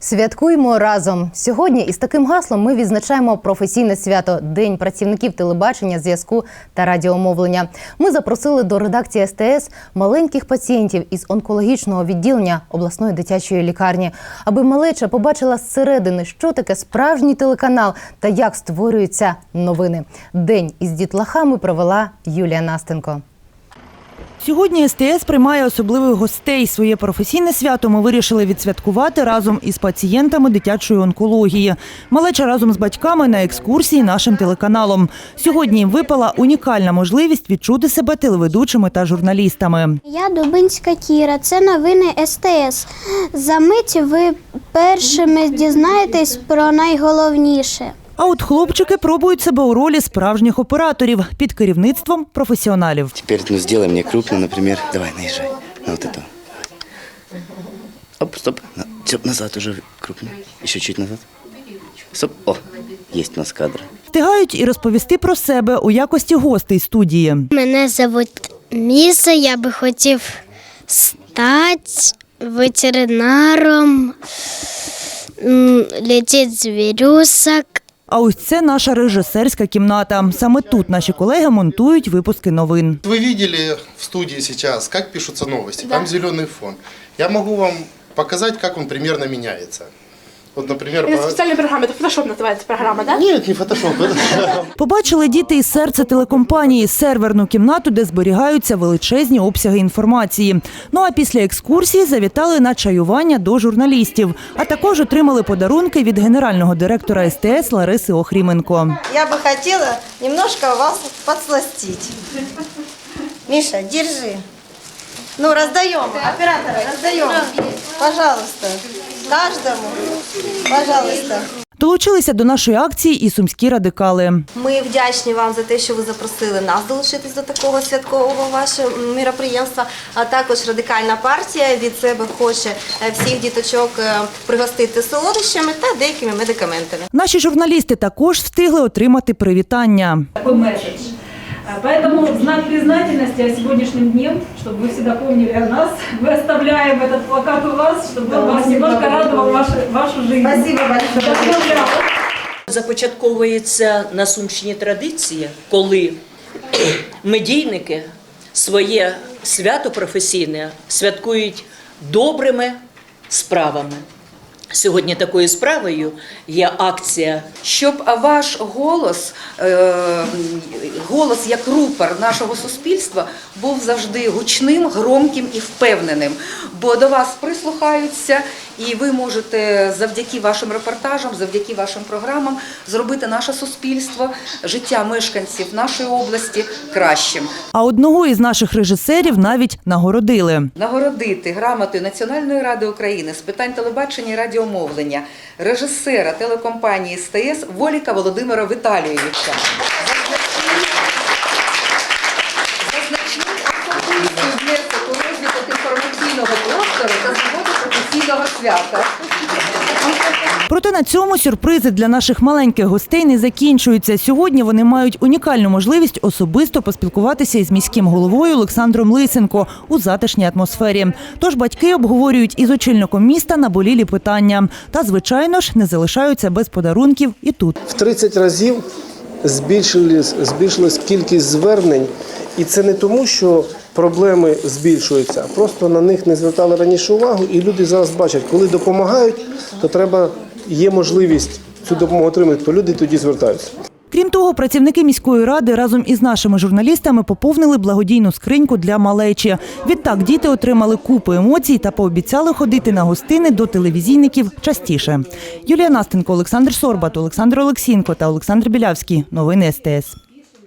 Святкуємо разом. Сьогодні із таким гаслом ми відзначаємо професійне свято День працівників телебачення, зв'язку та радіомовлення. Ми запросили до редакції СТС маленьких пацієнтів із онкологічного відділення обласної дитячої лікарні, аби малеча побачила зсередини, що таке справжній телеканал та як створюються новини. День із дітлахами провела Юлія Настенко. Сьогодні СТС приймає особливих гостей. Своє професійне свято ми вирішили відсвяткувати разом із пацієнтами дитячої онкології. Малеча разом з батьками на екскурсії нашим телеканалом. Сьогодні їм випала унікальна можливість відчути себе телеведучими та журналістами. Я Дубинська Кіра. Це новини СТС. За мить ви першими дізнаєтесь про найголовніше. А от хлопчики пробують себе у ролі справжніх операторів під керівництвом професіоналів. Теперь ну, сделай мне крупно, например. Давай, наезжай. На вот эту. Оп, стоп. На- всё, назад уже крупно. Еще чуть назад. Стоп. О, есть у нас кадр. Встигають і розповісти про себе у якості гостей студії. Мене звуть Міса. Я би хотів стати ветеринаром, летіти з. А ось це наша режисерська кімната. Саме тут наші колеги монтують випуски новин. Ви бачили в студії сейчас, як пишуться новини, Там зелений фон. Я можу вам показати, як він приблизно меняется. Вот, например, Это по- специальная программа, это фотошоп называется программа, да? Нет, не фотошоп. это- Побачили діти із серця телекомпанії серверну кімнату, де зберігаються величезні обсяги інформації. Ну а після екскурсії завітали на чаювання до журналістів, а також отримали подарунки від генерального директора СТС Лариси Охріменко. Я бы хотела немножко вас подсластить. Миша, держи. Ну, раздаем, оператора, раздаем. Пожалуйста. Каждому. Пожалуйста. Долучилися до нашої акції і сумські радикали. Ми вдячні вам за те, що ви запросили нас долучитись до такого святкового вашого міроприємства. А також радикальна партія від себе хоче е, всіх діточок е, пригостити солодощами та деякими медикаментами. Наші журналісти також встигли отримати привітання. такой месседж. А, Поэтому в знак признательности о сегодняшнем дне, чтобы вы всегда помнили о нас, мы оставляем этот плакат у вас, чтобы он вас немножко радовал вашу, вашу жизнь. Спасибо большое. Поздравляю. Започатковується на Сумщині традиція, коли медійники своє свято професійне святкують добрими справами. Сьогодні такою справою є акція щоб ваш голос, е, голос як рупор нашого суспільства, був завжди гучним, громким і впевненим. Бо до вас прислухаються, і ви можете завдяки вашим репортажам, завдяки вашим програмам зробити наше суспільство, життя мешканців нашої області кращим. А одного із наших режисерів навіть нагородили. Нагородити грамотою Національної ради України з питань телебачення і радіомовлення режисера телекомпанії СТС Воліка Володимира Віталійовича. Свята. Проте на цьому сюрпризи для наших маленьких гостей не закінчуються. Сьогодні вони мають унікальну можливість особисто поспілкуватися із міським головою Олександром Лисенко у затишній атмосфері. Тож батьки обговорюють із очільником міста наболілі питання. Та, звичайно ж, не залишаються без подарунків і тут. в 30 разів збільшилась, збільшилась кількість звернень, і це не тому, що проблеми збільшуються, а просто на них не звертали раніше увагу, і люди зараз бачать, коли допомагають, то треба є можливість цю допомогу отримати, то люди тоді звертаються. Крім того, працівники міської ради разом із нашими журналістами поповнили благодійну скриньку для малечі. Відтак діти отримали купу емоцій та пообіцяли ходити на гостини до телевізійників частіше. Юлія Настенко, Олександр Сорбат, Олександр Олексінко та Олександр Білявський. Новини СТС.